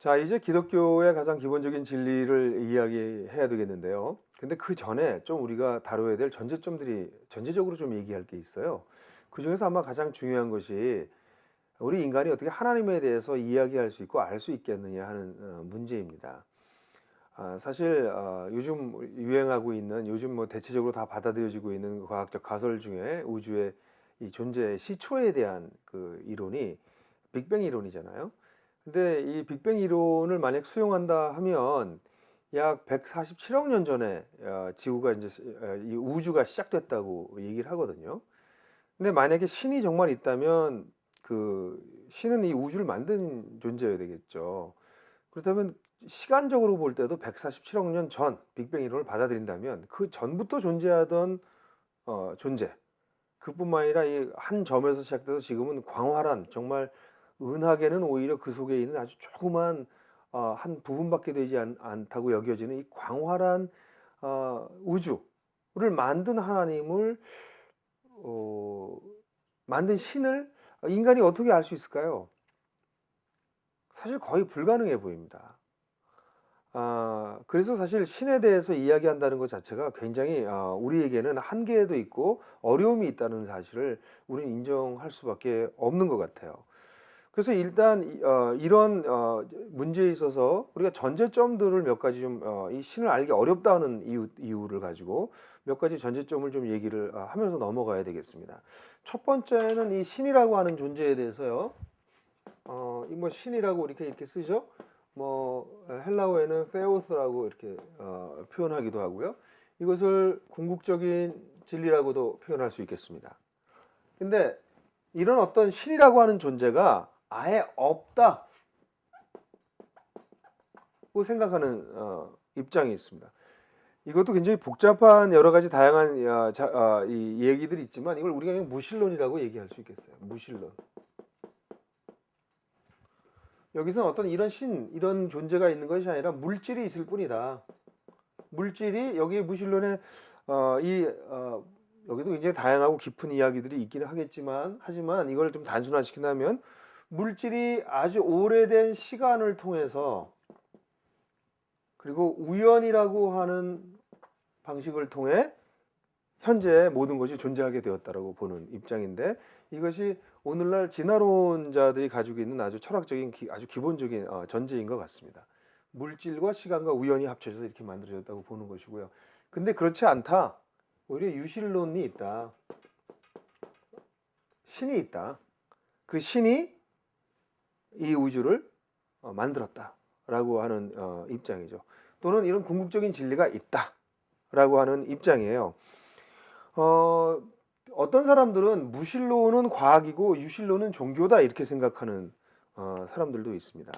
자, 이제 기독교의 가장 기본적인 진리를 이야기해야 되겠는데요. 근데 그 전에 좀 우리가 다뤄야 될 전제점들이 전체적으로 좀 얘기할 게 있어요. 그 중에서 아마 가장 중요한 것이 우리 인간이 어떻게 하나님에 대해서 이야기할 수 있고 알 수 있겠느냐 하는 어, 문제입니다. 아, 사실 어, 요즘 유행하고 있는 요즘 뭐 대체적으로 다 받아들여지고 있는 과학적 가설 중에 우주의 이 존재 시초에 대한 그 이론이 빅뱅 이론이잖아요. 근데 이 빅뱅 이론을 만약 수용한다 하면 약 147억 년 전에 어, 지구가 이제 시- 어, 이 우주가 시작됐다고 얘기를 하거든요. 근데 만약에 신이 정말 있다면 그 신은 이 우주를 만든 존재여야 되겠죠. 그렇다면 시간적으로 볼 때도 147억 년 전 빅뱅 이론을 받아들인다면 그 전부터 존재하던 어, 존재 그뿐만 아니라 이 한 점에서 시작돼서 지금은 광활한 정말 은하계는 오히려 그 속에 있는 아주 조그만 어, 한 부분밖에 되지 않, 않다고 여겨지는 이 광활한 어, 우주를 만든 하나님을 어, 만든 신을 인간이 어떻게 알 수 있을까요? 사실 거의 불가능해 보입니다. 아, 그래서 사실 신에 대해서 이야기한다는 것 자체가 굉장히 아, 우리에게는 한계도 있고 어려움이 있다는 사실을 우리는 인정할 수밖에 없는 것 같아요. 그래서 일단 이- 어, 이런 어, 문제에 있어서 우리가 전제점들을 몇 가지 좀 어, 이 신을 알기 어렵다는 이유, 이유를 가지고 몇 가지 전제점을 좀 얘기를 어, 하면서 넘어가야 되겠습니다. 첫 번째는 이 신이라고 하는 존재에 대해서요. 어, 이뭐 신이라고 이렇게 이렇게 쓰죠. 뭐 헬라어에는 세우스라고 이렇게 어, 표현하기도 하고요. 이것을 궁극적인 진리라고도 표현할 수 있겠습니다. 근데 이런 어떤 신이라고 하는 존재가 아예 없다 고 생각하는 어, 입장이 있습니다. 이것도 굉장히 복잡한 여러 가지 다양한 어, 자, 어, 이 얘기들이 있지만 이걸 우리가 그냥 무신론이라고 얘기할 수 있겠어요. 무신론. 여기서는 어떤 이런 신, 이런 존재가 있는 것이 아니라 물질이 있을 뿐이다. 물질이 여기 무신론에 어, 이 어, 여기도 굉장히 다양하고 깊은 이야기들이 있기는 하겠지만 하지만 이걸 좀 단순화시킨다면 물질이 아주 오래된 시간을 통해서 그리고 우연이라고 하는 방식을 통해 현재 모든 것이 존재하게 되었다라고 보는 입장인데 이것이 오늘날 진화론자들이 가지고 있는 아주 철학적인 기- 아주 기본적인 어, 전제인 것 같습니다. 물질과 시간과 우연이 합쳐져서 이렇게 만들어졌다고 보는 것이고요. 근데 그렇지 않다. 오히려 유실론이 있다. 신이 있다. 그 신이 이 우주를 어, 만들었다라고 하는 어, 입장이죠. 또는 이런 궁극적인 진리가 있다라고 하는 입장이에요. 어, 어떤 사람들은 무신론은 과학이고 유신론은 종교다 이렇게 생각하는 어, 사람들도 있습니다.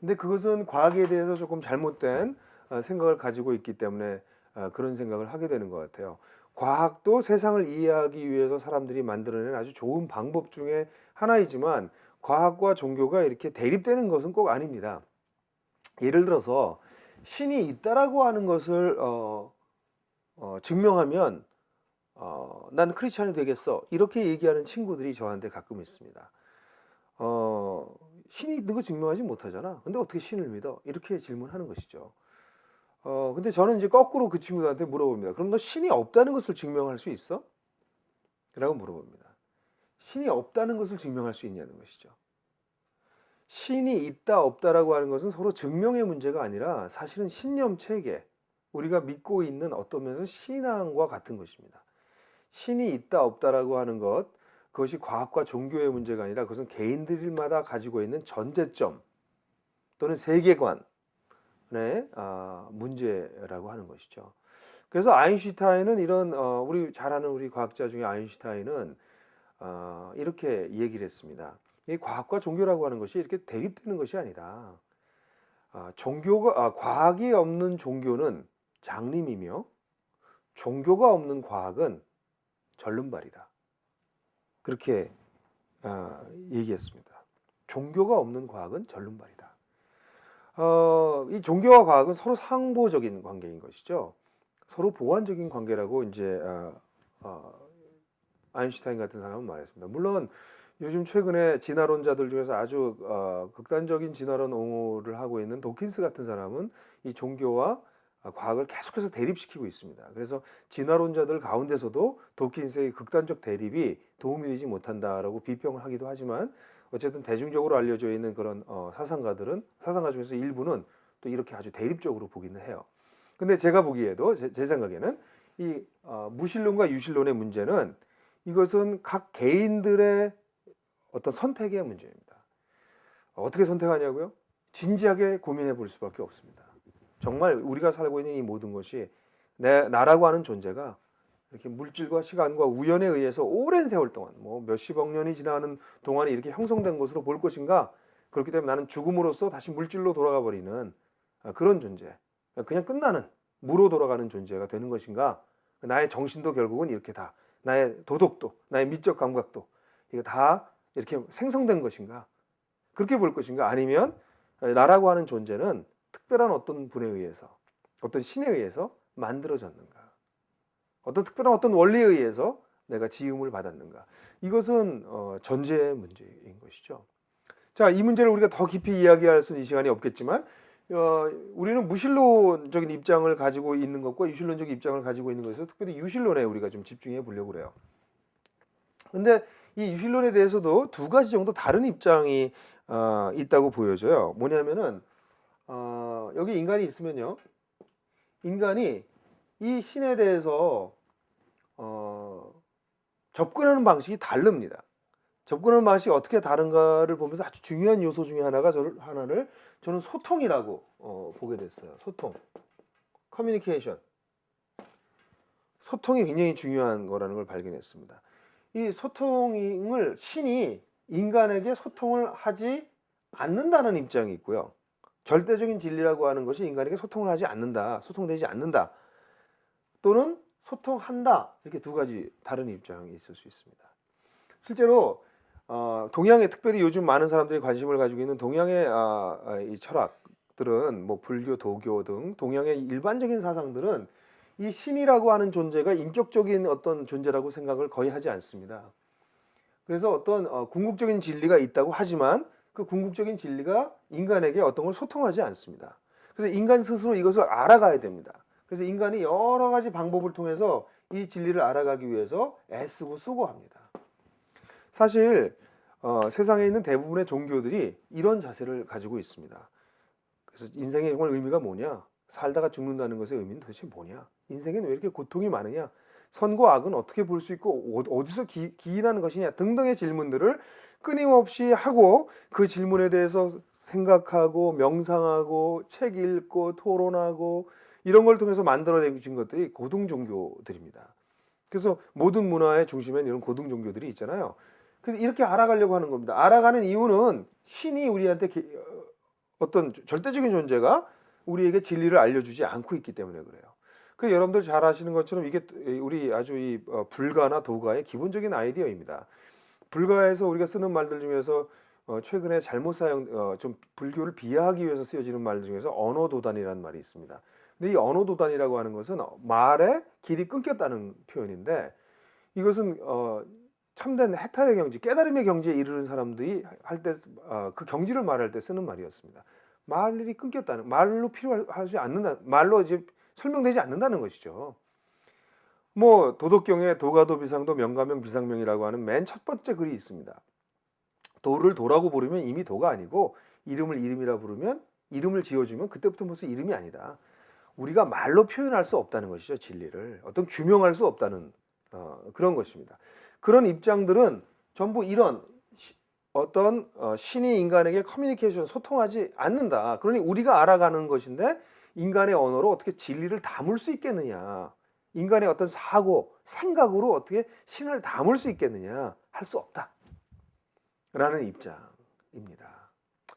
근데 그것은 과학에 대해서 조금 잘못된 어, 생각을 가지고 있기 때문에 어, 그런 생각을 하게 되는 것 같아요. 과학도 세상을 이해하기 위해서 사람들이 만들어낸 아주 좋은 방법 중에 하나이지만 과학과 종교가 이렇게 대립되는 것은 꼭 아닙니다. 예를 들어서 신이 있다라고 하는 것을 어, 어, 증명하면 어, 난 크리스천이 되겠어 이렇게 얘기하는 친구들이 저한테 가끔 있습니다. 어, 신이 있는 거 증명하지 못하잖아. 근데 어떻게 신을 믿어? 이렇게 질문하는 것이죠. 어, 근데 저는 이제 거꾸로 그 친구들한테 물어봅니다. 그럼 너 신이 없다는 것을 증명할 수 있어? 라고 물어봅니다. 신이 없다는 것을 증명할 수 있냐는 것이죠. 신이 있다 없다라고 하는 것은 서로 증명의 문제가 아니라 사실은 신념 체계, 우리가 믿고 있는 어떤 면에서 신앙과 같은 것입니다. 신이 있다 없다라고 하는 것, 그것이 과학과 종교의 문제가 아니라 그것은 개인들마다 가지고 있는 전제점 또는 세계관, 의 아, 문제라고 하는 것이죠. 그래서 아인슈타인은 이런 어, 우리 잘 아는 우리 과학자 중에 아인슈타인은 어, 이렇게 얘기를 했습니다. 이 과학과 종교라고 하는 것이 이렇게 대립되는 것이 아니라 아, 종교가 아, 과학이 없는 종교는 장님이며 종교가 없는 과학은 절름발이다. 그렇게 아, 얘기했습니다. 종교가 없는 과학은 절름발이다. 어, 이 종교와 과학은 서로 상보적인 관계인 것이죠. 서로 보완적인 관계라고 이제 어, 어, 아인슈타인 같은 사람은 말했습니다. 물론 요즘 최근에 진화론자들 중에서 아주 어, 극단적인 진화론 옹호를 하고 있는 도킨스 같은 사람은 이 종교와 아, 과학을 계속해서 대립시키고 있습니다. 그래서 진화론자들 가운데서도 도킨스의 극단적 대립이 도움이 되지 못한다라고 비평을 하기도 하지만 어쨌든 대중적으로 알려져 있는 그런 어, 사상가들은 사상가 중에서 일부는 또 이렇게 아주 대립적으로 보기는 해요. 근데 제가 보기에도 제, 제 생각에는 이 어, 무신론과 유신론의 문제는 이것은 각 개인들의 어떤 선택의 문제입니다. 어떻게 선택하냐고요? 진지하게 고민해 볼 수밖에 없습니다. 정말 우리가 살고 있는 이 모든 것이 내 나라고 하는 존재가 이렇게 물질과 시간과 우연에 의해서 오랜 세월 동안 뭐 몇십억 년이 지나는 동안에 이렇게 형성된 것으로 볼 것인가? 그렇기 때문에 나는 죽음으로써 다시 물질로 돌아가 버리는 아, 그런 존재. 그냥 끝나는 무로 돌아가는 존재가 되는 것인가? 나의 정신도 결국은 이렇게 다 나의 도덕도, 나의 미적 감각도 이거 다 이렇게 생성된 것인가? 그렇게 볼 것인가? 아니면 나라고 하는 존재는 특별한 어떤 분에 의해서, 어떤 신에 의해서 만들어졌는가? 어떤 특별한 어떤 원리에 의해서 내가 지음을 받았는가? 이것은 어, 전제의 문제인 것이죠. 자, 이 문제를 우리가 더 깊이 이야기할 수는 이 시간이 없겠지만, 어, 우리는 무신론적인 입장을 가지고 있는 것과 유신론적 입장을 가지고 있는 것에서 특별히 유신론에 우리가 좀 집중해 보려고 그래요. 근데 이 유신론에 대해서도 두 가지 정도 다른 입장이 어, 있다고 보여져요. 뭐냐면은 어, 여기 인간이 있으면요, 인간이 이 신에 대해서 어, 접근하는 방식이 다릅니다. 접근하는 방식이 어떻게 다른가를 보면서 아주 중요한 요소 중에 하나가 저를 하나를 저는 소통이라고 어, 보게 됐어요. 소통, 커뮤니케이션. 소통이 굉장히 중요한 거라는 걸 발견했습니다. 이 소통을 신이 인간에게 소통을 하지 않는다는 입장이 있고요. 절대적인 진리라고 하는 것이 인간에게 소통을 하지 않는다, 소통되지 않는다, 또는 소통한다 이렇게 두 가지 다른 입장이 있을 수 있습니다. 실제로 어, 동양에 특별히 요즘 많은 사람들이 관심을 가지고 있는 동양의 아, 아, 이 철학들은 뭐 불교, 도교 등 동양의 일반적인 사상들은 이 신이라고 하는 존재가 인격적인 어떤 존재라고 생각을 거의 하지 않습니다. 그래서 어떤 어, 궁극적인 진리가 있다고 하지만 그 궁극적인 진리가 인간에게 어떤 걸 소통하지 않습니다. 그래서 인간 스스로 이것을 알아가야 됩니다. 그래서 인간이 여러 가지 방법을 통해서 이 진리를 알아가기 위해서 애쓰고 수고합니다. 사실 어, 세상에 있는 대부분의 종교들이 이런 자세를 가지고 있습니다. 그래서 인생의 정말 의미가 뭐냐? 살다가 죽는다는 것의 의미는 도대체 뭐냐? 인생에는 왜 이렇게 고통이 많으냐? 선과 악은 어떻게 볼 수 있고 어- 어디서 기, 기인하는 것이냐 등등의 질문들을 끊임없이 하고 그 질문에 대해서 생각하고 명상하고 책 읽고 토론하고 이런 걸 통해서 만들어내진 것들이 고등 종교들입니다. 그래서 모든 문화의 중심엔 이런 고등 종교들이 있잖아요. 그래서 이렇게 알아가려고 하는 겁니다. 알아가는 이유는 신이 우리한테 기- 어, 어떤 절대적인 존재가 우리에게 진리를 알려주지 않고 있기 때문에 그래요. 그 여러분들 잘 아시는 것처럼 이게 우리 아주 이 어, 불가나 도가의 기본적인 아이디어입니다. 불가에서 우리가 쓰는 말들 중에서 어, 최근에 잘못 사용 어, 좀 불교를 비하하기 위해서 쓰여지는 말 중에서 언어 도단이라는 말이 있습니다. 근데 이 언어 도단이라고 하는 것은 말의 길이 끊겼다는 표현인데 이것은 어, 참된 해탈의 경지, 깨달음의 경지에 이르는 사람들이 할 때 그 경지를 말할 때 쓰는 말이었습니다. 말이 끊겼다는 말로 필요하지 않는다, 말로 이제 설명되지 않는다는 것이죠. 뭐 도덕경에 도가도 비상도 명가명 비상명이라고 하는 맨 첫 번째 글이 있습니다. 도를 도라고 부르면 이미 도가 아니고 이름을 이름이라 부르면 이름을 지어주면 그때부터 무슨 이름이 아니다. 우리가 말로 표현할 수 없다는 것이죠 진리를 어떤 규명할 수 없다는 어, 그런 것입니다. 그런 입장들은 전부 이런 시- 어떤 어, 신이 인간에게 커뮤니케이션 소통하지 않는다. 그러니 우리가 알아가는 것인데 인간의 언어로 어떻게 진리를 담을 수 있겠느냐? 인간의 어떤 사고, 생각으로 어떻게 신을 담을 수 있겠느냐? 할 수 없다. 라는 입장입니다.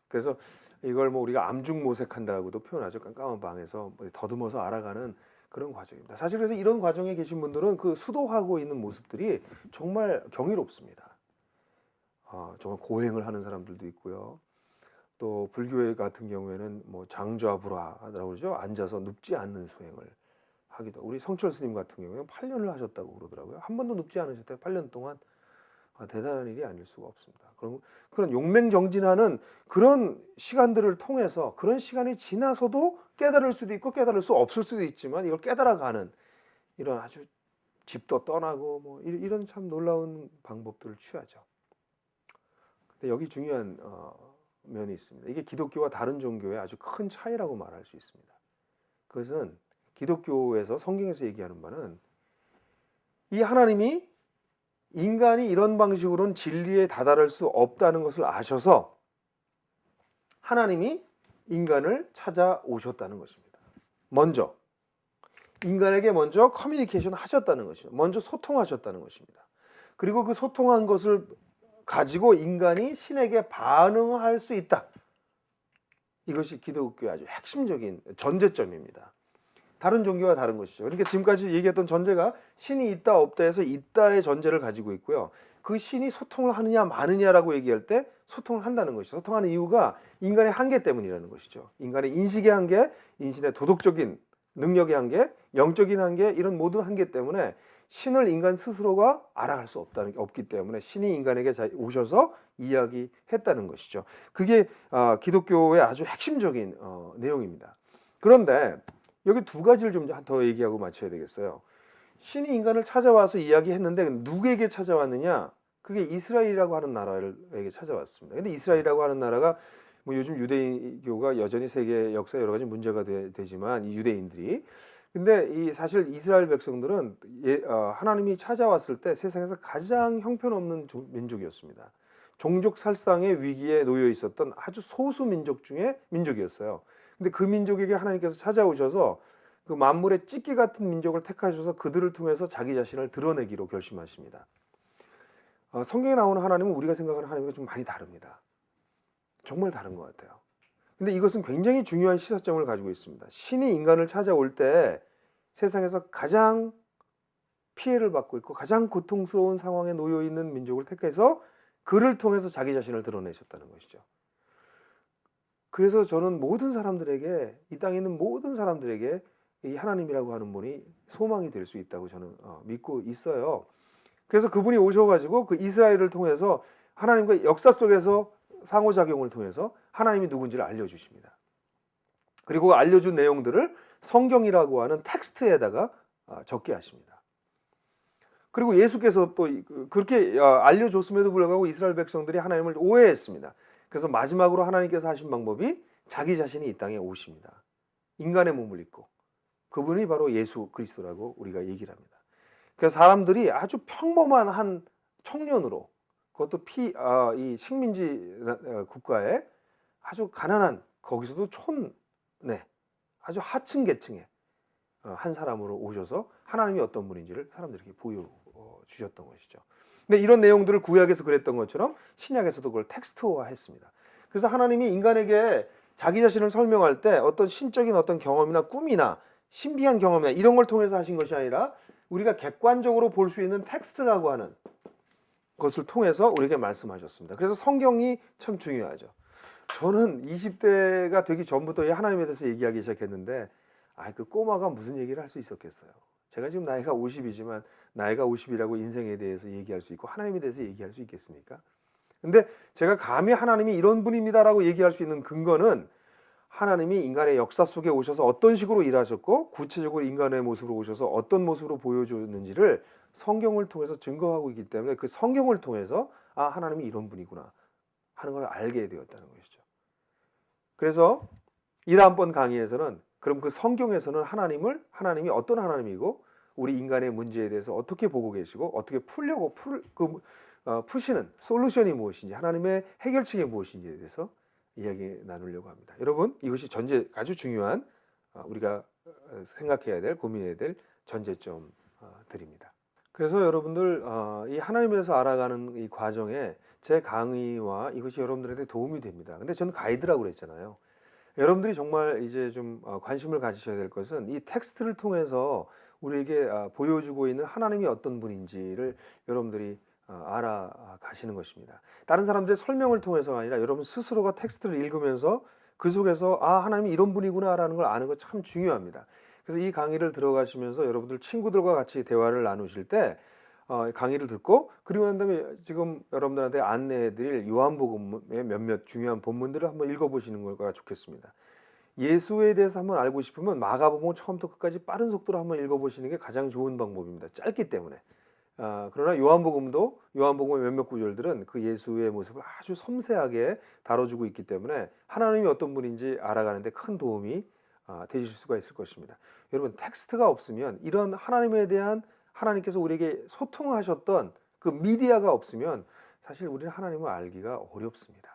그래서 이걸 뭐 우리가 암중 모색한다고도 표현하죠. 깜깜한 방에서 뭐 더듬어서 알아가는 그런 과정입니다. 사실 그래서 이런 과정에 계신 분들은 그 수도하고 있는 모습들이 정말 경이롭습니다. 어, 정말 고행을 하는 사람들도 있고요. 또 불교회 같은 경우에는 뭐 장좌불화라고 그러죠. 앉아서 눕지 않는 수행을 하기도. 우리 성철 스님 같은 경우에는 8년을 하셨다고 그러더라고요. 한 번도 눕지 않으셨대요. 8년 동안 아, 대단한 일이 아닐 수가 없습니다. 그럼 그런 용맹정진하는 그런 시간들을 통해서 그런 시간이 지나서도 깨달을 수도 있고 깨달을 수 없을 수도 있지만 이걸 깨달아가는 이런 아주 집도 떠나고 뭐 이- 이런 참 놀라운 방법들을 취하죠. 근데 여기 중요한 어, 면이 있습니다. 이게 기독교와 다른 종교의 아주 큰 차이라고 말할 수 있습니다. 그것은 기독교에서 성경에서 얘기하는 바는 이 하나님이 인간이 이런 방식으로는 진리에 다다를 수 없다는 것을 아셔서 하나님이 인간을 찾아오셨다는 것입니다. 먼저 인간에게 먼저 커뮤니케이션 하셨다는 것이죠. 먼저 소통하셨다는 것입니다. 그리고 그 소통한 것을 가지고 인간이 신에게 반응할 수 있다. 이것이 기독교의 아주 핵심적인 전제점입니다. 다른 종교와 다른 것이죠. 그러니까 지금까지 얘기했던 전제가 신이 있다 없다 해서 있다의 전제를 가지고 있고요. 그 신이 소통을 하느냐 마느냐라고 얘기할 때 소통을 한다는 것이죠. 소통하는 이유가 인간의 한계 때문이라는 것이죠. 인간의 인식의 한계, 인신의 도덕적인 능력의 한계, 영적인 한계 이런 모든 한계 때문에 신을 인간 스스로가 알아갈 수 없다는 게 없기 때문에 신이 인간에게 자- 오셔서 이야기했다는 것이죠. 그게 아, 기독교의 아주 핵심적인 어, 내용입니다. 그런데 여기 두 가지를 좀 더 얘기하고 마쳐야 되겠어요. 신이 인간을 찾아와서 이야기했는데 누구에게 찾아왔느냐? 그게 이스라엘이라고 하는 나라에게 찾아왔습니다. 근데 이스라엘이라고 하는 나라가 뭐 요즘 유대교가 여전히 세계 역사에 여러 가지 문제가 되, 지만 이 유대인들이 근데 이 사실 이스라엘 백성들은 예, 어, 하나님이 찾아왔을 때 세상에서 가장 형편없는 조- 민족이었습니다. 종족 살상의 위기에 놓여 있었던 아주 소수 민족 중에 민족이었어요. 근데 그 민족에게 하나님께서 찾아오셔서 그 만물의 찢기 같은 민족을 택하셔서 그들을 통해서 자기 자신을 드러내기로 결심하십니다. 어, 성경에 나오는 하나님은 우리가 생각하는 하나님과 좀 많이 다릅니다. 정말 다른 것 같아요. 근데 이것은 굉장히 중요한 시사점을 가지고 있습니다. 신이 인간을 찾아올 때 세상에서 가장 피해를 받고 있고 가장 고통스러운 상황에 놓여 있는 민족을 택해서 그를 통해서 자기 자신을 드러내셨다는 것이죠. 그래서 저는 모든 사람들에게 이 땅에 있는 모든 사람들에게 이 하나님이라고 하는 분이 소망이 될 수 있다고 저는 어, 믿고 있어요. 그래서 그분이 오셔가지고 그 이스라엘을 통해서 하나님과 역사 속에서 상호작용을 통해서 하나님이 누군지를 알려주십니다. 그리고 알려준 내용들을 성경이라고 하는 텍스트에다가 아, 적게 하십니다. 그리고 예수께서 또 이- 그- 그렇게 아, 알려줬음에도 불구하고 이스라엘 백성들이 하나님을 오해했습니다. 그래서 마지막으로 하나님께서 하신 방법이 자기 자신이 이 땅에 오십니다. 인간의 몸을 입고 그분이 바로 예수 그리스도라고 우리가 얘기를 합니다. 그래서 사람들이 아주 평범한 한 청년으로 그것도 피, 아, 이 식민지 어, 국가에 아주 가난한 거기서도 촌, 네, 아주 하층 계층의 어, 한 사람으로 오셔서 하나님이 어떤 분인지를 사람들에게 보여 어, 주셨던 것이죠. 근데 이런 내용들을 구약에서 그랬던 것처럼 신약에서도 그걸 텍스트화했습니다. 그래서 하나님이 인간에게 자기 자신을 설명할 때 어떤 신적인 어떤 경험이나 꿈이나 신비한 경험이나 이런 걸 통해서 하신 것이 아니라 우리가 객관적으로 볼 수 있는 텍스트라고 하는 것을 통해서 우리에게 말씀하셨습니다. 그래서 성경이 참 중요하죠. 저는 20대가 되기 전부터 이 하나님에 대해서 얘기하기 시작했는데 아, 그 꼬마가 무슨 얘기를 할 수 있었겠어요. 제가 지금 나이가 50이지만 나이가 50이라고 인생에 대해서 얘기할 수 있고 하나님에 대해서 얘기할 수 있겠습니까? 근데 제가 감히 하나님이 이런 분입니다라고 얘기할 수 있는 근거는 하나님이 인간의 역사 속에 오셔서 어떤 식으로 일하셨고 구체적으로 인간의 모습으로 오셔서 어떤 모습으로 보여줬는지를 성경을 통해서 증거하고 있기 때문에 그 성경을 통해서 아 하나님이 이런 분이구나 하는 걸 알게 되었다는 것이죠. 그래서 이 다음번 강의에서는 그럼 그 성경에서는 하나님을 하나님이 어떤 하나님이고 우리 인간의 문제에 대해서 어떻게 보고 계시고 어떻게 풀려고 풀, 그, 어, 푸시는 솔루션이 무엇인지 하나님의 해결책이 무엇인지에 대해서 이야기 나누려고 합니다. 여러분 이것이 전제 아주 중요한 어, 우리가 어, 생각해야 될 고민해야 될 전제점들입니다. 그래서 여러분들 어, 이 하나님에 대해서 알아가는 이 과정에 제 강의와 이것이 여러분들한테 도움이 됩니다. 근데 저는 가이드라고 그랬잖아요. 여러분들이 정말 이제 좀 어, 관심을 가지셔야 될 것은 이 텍스트를 통해서 우리에게 아, 보여주고 있는 하나님이 어떤 분인지를 여러분들이 어, 알아가시는 것입니다. 다른 사람들의 설명을 통해서가 아니라 여러분 스스로가 텍스트를 읽으면서 그 속에서 아 하나님이 이런 분이구나라는 걸 아는 거 참 중요합니다. 그래서 이 강의를 들어가시면서 여러분들 친구들과 같이 대화를 나누실 때 어, 강의를 듣고 그리고 난 다음에 지금 여러분들한테 안내해드릴 요한복음의 몇몇 중요한 본문들을 한번 읽어보시는 거가 좋겠습니다. 예수에 대해서 한번 알고 싶으면 마가복음 처음부터 끝까지 빠른 속도로 한번 읽어보시는 게 가장 좋은 방법입니다. 짧기 때문에. 아, 그러나 요한복음도 요한복음의 몇몇 구절들은 그 예수의 모습을 아주 섬세하게 다뤄주고 있기 때문에 하나님이 어떤 분인지 알아가는데 큰 도움이 아, 되실 수가 있을 것입니다. 여러분 텍스트가 없으면 이런 하나님에 대한 하나님께서 우리에게 소통하셨던 그 미디어가 없으면 사실 우리는 하나님을 알기가 어렵습니다.